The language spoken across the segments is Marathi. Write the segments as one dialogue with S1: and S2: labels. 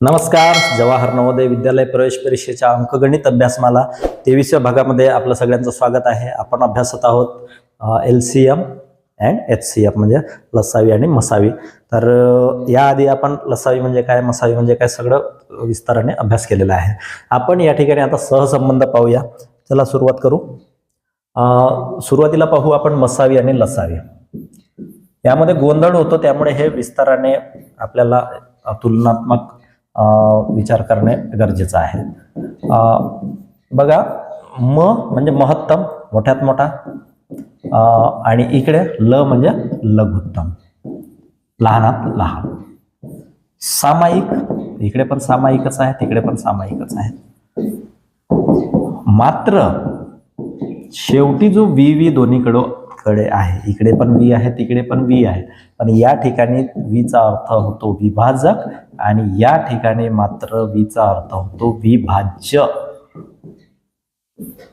S1: नमस्कार. जवाहर नवोदय विद्यालय प्रवेश परीक्षेच्या अंकगणित अभ्यासमाला तेवीसव्या भागामध्ये आपलं सगळ्यांचं स्वागत आहे. आपण अभ्यासत आहोत L C M and H C F म्हणजे लसावी आणि मसावी. तर याआधी आपण लसावी म्हणजे काय मसावी म्हणजे काय सगळं विस्ताराने अभ्यास केलेला आहे. आपण या ठिकाणी आता सहसंबंध पाहूया. चला सुरुवात करू. सुरुवातीला पाहू आपण मसावी आणि लसावी. यामध्ये गोंधळ होतो त्यामुळे हे विस्ताराने आपल्याला तुलनात्मक विचार करणे गरजेचं आहे. बघा म म्हणजे महत्तम मोठ्यात मोठा. आणि इकडे ल म्हणजे लघुत्तम. लहानात लहान. सामायिक इकडे पण सामायिकच आहे तिकडे पण सामायिकच आहे. मात्र शेवटी जो वी वी दोन्हीकडं कडे आहे. इकडे पण वी आहे तिकडे पण वी आहे. पण या ठिकाणी वीचा अर्थ होतो विभाजक आणि या ठिकाणी मात्र वीचा अर्थ होतो विभाज्य.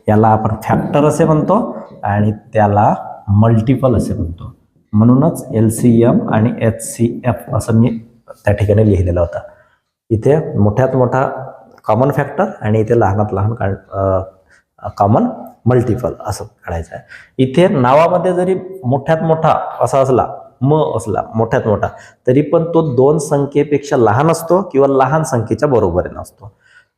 S1: याला आपण फॅक्टर असे म्हणतो आणि त्याला मल्टिपल असे म्हणतो. म्हणूनच एल सी एम आणि एच सी एफ असं मी त्या ठिकाणी लिहिलेलं होतं. इथे मोठ्यात मोठा कॉमन फॅक्टर आणि इथे लहानात लहान कॉमन मल्टिपल असं काढायचं आहे. इथे नावामध्ये जरी मोठ्यात मोठा असा असला म असला मोठ्यात मोठा तरी पण तो दोन संख्येपेक्षा लहान असतो किंवा लहान संख्येच्या बरोबरीने असतो.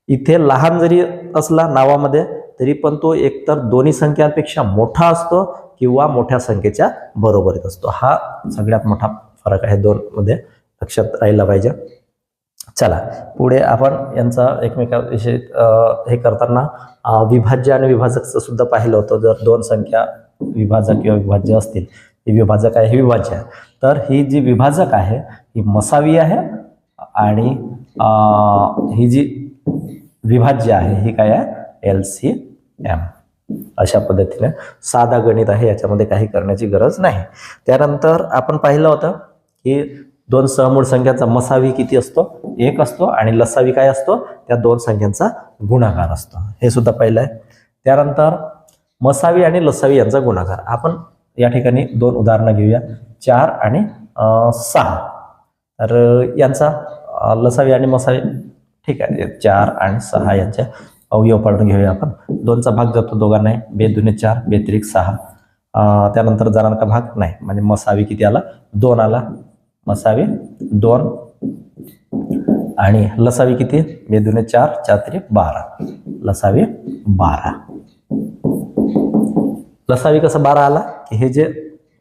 S1: इथे लहान जरी असला नावामध्ये तरी पण तो एकतर दोन्ही संख्यांपेक्षा मोठा असतो किंवा मोठ्या संख्येच्या बरोबरीत असतो. हा सगळ्यात मोठा फरक आहे दोन मध्ये लक्षात राहिला पाहिजे. चला पुढे आपण यांचा एकमेकाविषयी हे करताना विभाज्य आणि विभाजकचं सुद्धा पाहिलं होतं. जर दोन संख्या विभाजक किंवा विभाज्य असतील ही विभाजक आहे हे विभाज्य आहे. तर ही जी विभाजक आहे ही मसावी आहे आणि ही जी विभाज्य आहे ही काय आहे? एल सी एम अशा पद्धतीने साधा गणित आहे याच्यामध्ये काही करण्याची गरज नाही. त्यानंतर आपण पाहिलं होतं की दोन सहमूळ संख्यांचा मसावी किती असतो? एक असतो आणि लसावी काय असतो? त्या दोन संख्यांचा गुणाकार असतो. हे सुद्धा पहिलं आहे. त्यानंतर मसावी आणि लसावी यांचा गुणाकार. आपण या ठिकाणी दोन उदाहरणं घेऊया. चार आणि सहा. तर यांचा लसावी आणि मसावी ठीक आहे. चार आणि सहा यांच्या अवयव पाडून घेऊया आपण. दोनचा भाग जातो दोघांनाही बे दुने चार बेत्रिक सहा. त्यानंतर जाणार का भाग नाही. म्हणजे मसावी किती आला? दोन आला. मसावी दोन. आणि लसावी किती? बे दुने चार चार बारा. लसावी बारा. लसावी कसं बारा आला? की हे जे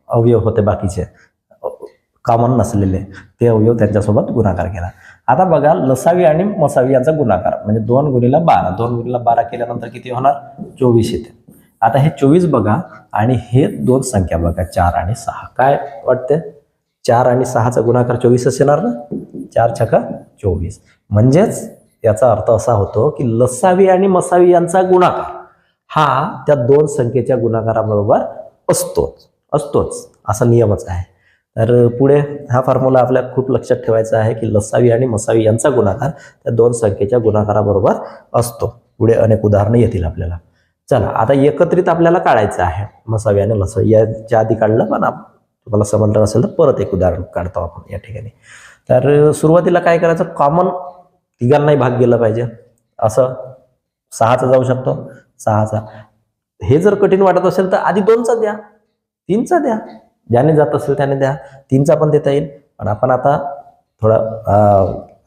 S1: अवयव होते बाकीचे कॉमन नसलेले ते अवयव त्यांच्यासोबत गुणाकार केला. आता बघा लसावी आणि मसावी यांचा गुणाकार म्हणजे दोन गुणीला बारा. दोन गुणीला बारा केल्यानंतर किती होणार? चोवीस येते. आता हे चोवीस बघा आणि हे दोन संख्या बघा चार आणि सहा. काय वाटते चार आणि सहाचा गुणाकार चोवीसच येणार ना? चार छका चोवीस. म्हणजेच याचा अर्थ असा होतो की लसावी आणि मसावी यांचा गुणाकार हा त्या दोन संख्येच्या गुणाकाराबरोबर असतोच असतोच. असा नियमच आहे. तर पुढे हा फॉर्म्युला आपल्या खूप लक्षात ठेवायचा आहे की लसावी आणि मसावी यांचा गुणाकार त्या दोन संख्येच्या गुणाकाराबरोबर असतो. पुढे अनेक उदाहरणं येतील आपल्याला. चला आता एकत्रित आपल्याला काढायचं आहे. मसावी आणि लसावी. याच्या आधी काढलं पण तुम्हाला समजलं असेल तर परत एक उदाहरण काढतो आपण या ठिकाणी. तर सुरुवातीला काय करायचं? कॉमन तिघांनाही भाग गेला पाहिजे. असं सहाचा जाऊ शकतो. सहाचा. हे जर कठीण वाटत असेल तर आधी दोनचा द्या. तीनचा द्या. ज्याने जात असेल त्याने द्या. तीनचा पण देता येईल. पण आपण आता थोडा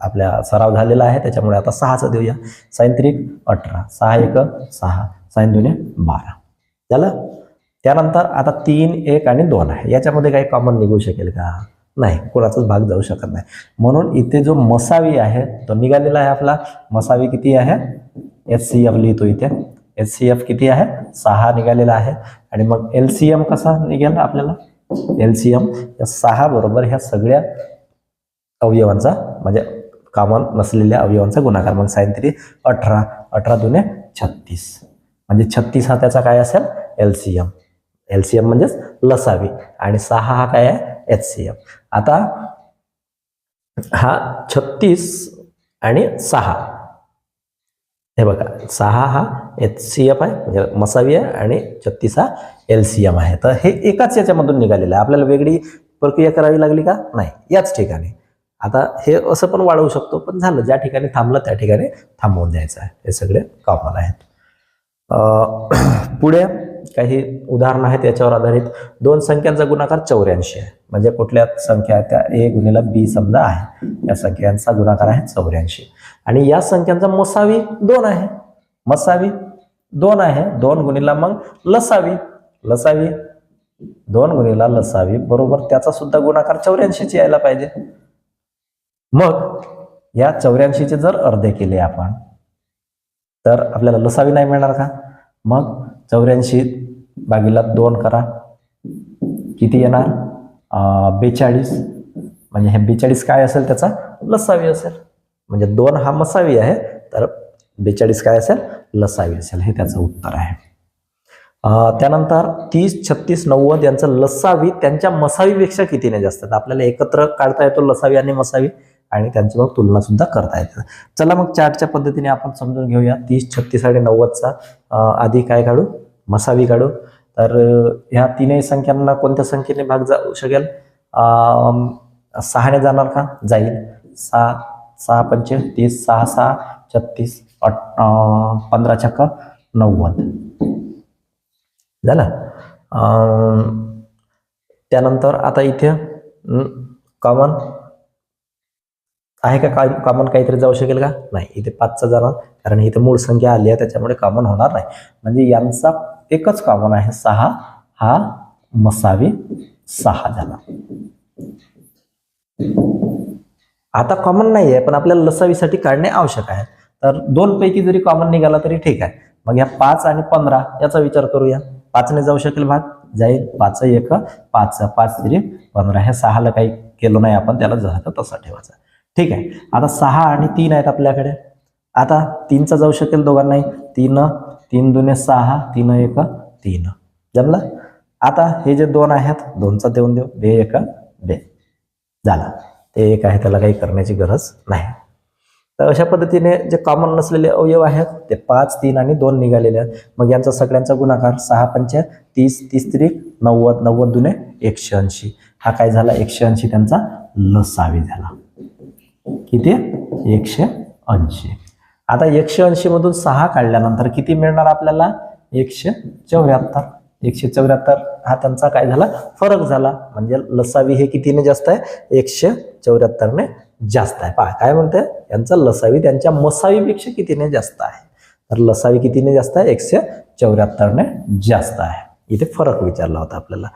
S1: आपल्या सराव झालेला आहे. त्याच्यामुळे आता सहाचा देऊया. सायंत्रिक अठरा. सहा एक सहा. साईन दोन्ही बारा. झालं? त्यानंतर आता तीन एक आणि दोन आहे. याच्यामध्ये काही कॉमन निघू शकेल का? नाही कोणाचाच भाग जाऊ शकत नाही. म्हणून इथे जो मसावी आहे तो निघालेला आहे आपला. मसावी किती आहे? एच सी एफ लिहितो इथे. एच सी एफ किती आहे? सहा निघालेला आहे. आणि मग एल सी एम कसा निघेल आपल्याला? एल सी एम या सहा बरोबर ह्या सगळ्या अवयवांचा म्हणजे कॉमन नसलेल्या अवयवांचा गुणाकार. मग साईन तरी अठरा. अठरा दुने छत्तीस. म्हणजे छत्तीस हा त्याचा काय असेल? L C M L C M म्हणजेच लसावी. आणि सहा हा काय आहे? एच सी एम आता हा छत्तीस आणि सहा. हे बघा सहा हा एच सी एफ आहे म्हणजे मसावी आहे आणि छत्तीस हा एल सी एम आहे. तर हे एकाच याच्यामधून निघालेलं आहे. आपल्याला वेगळी प्रक्रिया करावी लागली का? नाही याच ठिकाणी. आता हे असं पण वाढवू शकतो पण झालं. ज्या ठिकाणी थांबलं त्या ठिकाणी थांबवून द्यायचं आहे. हे सगळे कॉमन आहेत. पुढे काही उदाहरणं आहेत याच्यावर आधारित. दोन संख्यांचा गुणाकार चौऱ्याऐंशी आहे. म्हणजे कुठल्या संख्या त्या? ए गुणिला बी समजा आहे. या संख्यांचा गुणाकार आहे चौऱ्याऐंशी. आणि या संख्यांचा मसावी दोन आहे. मसावी दोन आहे. दोन गुणिला मग लसावी. लसावी दोन गुणिला लसावी बरोबर त्याचा सुद्धा गुणाकार चौऱ्याऐंशीची यायला पाहिजे. मग या चौऱ्याऐंशीचे जर अर्धे केले आपण तर आपल्याला लसावी नाही मिळणार का? मग चौऱ्याऐंशी बागीला दोन करा. किती येणार? बेचाळीस. म्हणजे हे बेचाळीस काय असेल त्याचा? लसावी असेल. म्हणजे दोन हा मसावी आहे तर बेचाळीस काय असेल? लसावी असेल. हे त्याचं उत्तर आहे. त्यानंतर तीस छत्तीस नव्वद यांचं लसावी त्यांच्या मसावीपेक्षा कितीने जास्त? तर आपल्याला एकत्र काढता येतो लसावी आणि मसावी आणि त्यांची मग तुलना सुद्धा करता येते. चला मग चार्टच्या पद्धतीने आपण समजून घेऊया. तीस छत्तीस आणि नव्वदचा आधी काय काढू? मसावी काढू. तर ह्या तीनही संख्यांना कोणत्या संख्येने भाग जाऊ शकेल सहाने जाणार का? जाईल. सहा सहा पंचे तीस सहा सहा छत्तीस अट पंधरा छक्क नव्वद. झालं? त्यानंतर आता इथे कॉमन आहे का काय? कॉमन काहीतरी जाऊ शकेल का? नाही. इथे पाचचा जाणार. कारण इथे मूळ संख्या आली आहे त्याच्यामुळे कॉमन होणार नाही. म्हणजे यांचा एकच कॉमन आहे सहा. हा मसावी सहा झाला. आता कॉमन नाही आहे पण आपल्याला लसावीसाठी काढणे आवश्यक आहे. तर दोन पैकी जरी कॉमन निघाला तरी ठीक आहे. मग या पाच आणि पंधरा याचा विचार करूया. पाचने जाऊ शकेल भाग? जाईल. पाच एक पाच पाच तरी पंधरा. ह्या सहाला काही केलो नाही आपण त्याला जसा तसा ठेवायचा. ठीक आहे. आता सहा आणि तीन आहेत आपल्याकडे. आता तीनचा जाऊ शकेल दोघांनाही. तीन तीन दुने सहा तीन एक तीन. जमलं? आता हे जे दोन आहेत दोनचा देऊन देऊ. बे एक बे झाला. ते एक आहे त्याला काही करण्याची गरज नाही. तर अशा पद्धतीने जे कॉमन नसलेले अवयव आहेत ते पाच तीन आणि दोन निघालेले आहेत. मग यांचा सगळ्यांचा गुणाकार सहा पंचा तीस तीस त्रिक नव्वद नव्वद दुने एकशे ऐंशी. हा काय झाला? एकशे ऐंशी त्यांचा लसावी झाला. किती? एकशे ऐंशी. आता एकशे ऐंशी मधून सहा काढल्यानंतर किती मिळणार आपल्याला? एकशे चौऱ्याहत्तर. एकशे चौऱ्याहत्तर हा त्यांचा काय झाला? फरक झाला. म्हणजे लसावी हे कितीने जास्त आहे? एकशे चौऱ्याहत्तरने जास्त आहे. पहा काय म्हणते यांचा लसावी त्यांच्या मसावीपेक्षा कितीने जास्त आहे? तर लसावी कितीने जास्त आहे? एकशे चौऱ्याहत्तरने जास्त आहे. इथे फरक विचारला होता आपल्याला.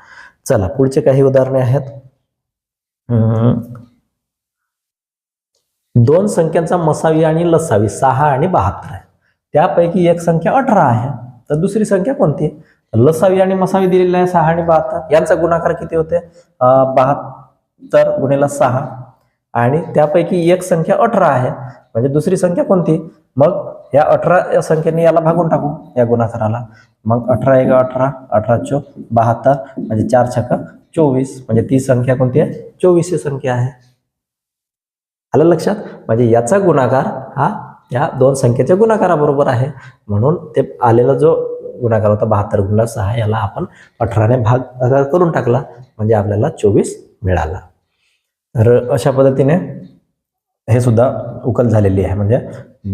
S1: चला पुढचे काही उदाहरणे आहेत. दोन संख्यांचा मसावी आणि लसावी सहा आणि बहात्तर आहे. त्यापैकी एक संख्या अठरा आहे. तर दुसरी संख्या कोणती? आहे लसावी आणि मसावी दिलेली आहे सहा आणि बहात्तर. यांचा गुणाकार किती होते? बहात्तर गुणेला सहा. आणि त्यापैकी एक संख्या अठरा आहे. म्हणजे दुसरी संख्या कोणती? मग या अठरा या संख्येने याला भागून टाकू या गुणाकाराला. मग अठरा एक अठरा अठरा चो बहात्तर म्हणजे चार छक्का चोवीस. म्हणजे ती संख्या कोणती आहे? चोवीस ही संख्या आहे. आलं लक्षात? म्हणजे याचा गुणाकार हा या दोन संख्येच्या गुणाकाराबरोबर आहे. म्हणून ते आलेला जो गुणाकार होता बहात्तर गुणला सहा याला आपण अठराने भाग करून टाकला. म्हणजे आपल्याला चोवीस मिळाला. तर अशा पद्धतीने हे सुद्धा उकल झालेली आहे. म्हणजे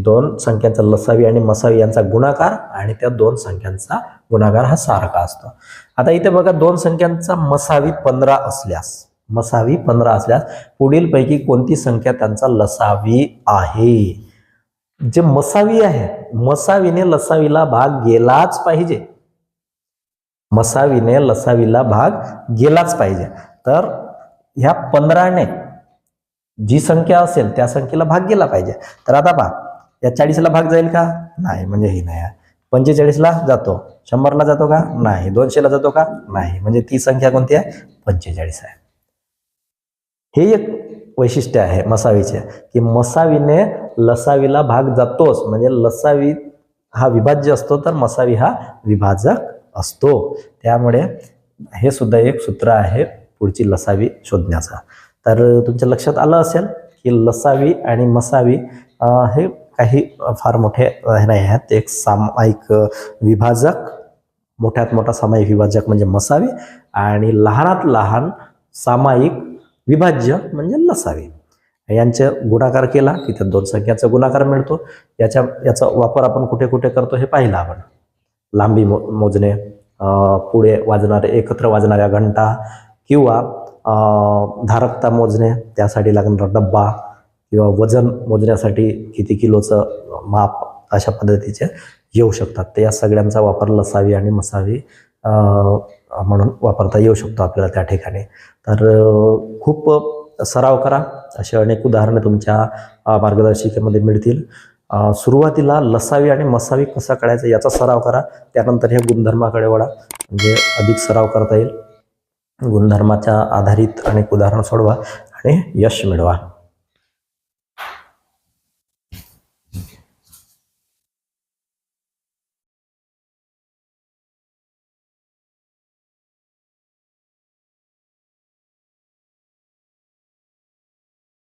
S1: दोन संख्यांचा लसावी आणि मसावी यांचा गुणाकार आणि त्या दोन संख्यांचा गुणाकार हा सारखा असतो. आता इथे बघा दोन संख्यांचा मसावी पंधरा असल्यास मसावी पंधरा असल्यास पुढीलपैकी कोणती संख्या त्यांचा लसावी आहे? जे मसावी आहे मसावीने लसावीला भाग गेलाच पाहिजे. मसावीने लसावीला भाग गेलाच पाहिजे. तर ह्या पंधराने जी संख्या असेल त्या संख्येला भाग गेला पाहिजे. तर आता पहा या चाळीसला भाग जाईल का? नाही म्हणजे हे नाही. पंचेचाळीसला जातो. शंभरला जातो का? नाही. दोनशेला जातो का? नाही. म्हणजे ती संख्या कोणती आहे? पंचेचाळीस आहे. हे एक वैशिष्ट्य आहे मसावीचे की मसावीने लसावीला भाग जातोच. म्हणजे लसावी हा विभाज्य असतो तर मसावी हा विभाजक असतो. त्यामुळे हे सुद्धा एक सूत्र आहे पुढची लसावी शोधण्याचा. तर तुमच्या लक्षात आलं असेल की लसावी आणि मसावी हे काही फार मोठे नाही आहेत. एक सामायिक विभाजक मोठ्यात मोठा सामायिक विभाजक म्हणजे मसावी आणि लहानात लहान सामायिक विभाज्य म्हणजे लसावी यांचे गुणाकार केला की त्या दोन संख्याचा गुणाकार मिळतो. याच्या याचा वापर आपण कुठे कुठे करतो हे पाहिलं आपण. लांबी मो मोजणे पुढे वाजणारे एकत्र वाजणाऱ्या घंटा किंवा धारकता मोजणे त्यासाठी लागणारा डब्बा किंवा वजन मोजण्यासाठी किती किलोचं माप अशा पद्धतीचे येऊ शकतात. तर या सगळ्यांचा वापर लसावी आणि मसावी म्हणून वापरता येऊ शकतो आपल्याला त्या ठिकाणी. तर खूप सराव करा. असे अनेक उदाहरणं तुमच्या मार्गदर्शिकेमध्ये मिळतील. सुरुवातीला लसावी आणि मसावी कसा काढायचा याचा सराव करा. त्यानंतर हे गुणधर्माकडे वळा. म्हणजे अधिक सराव करता येईल. गुणधर्माच्या आधारित अनेक उदाहरण सोडवा आणि यश मिळवा.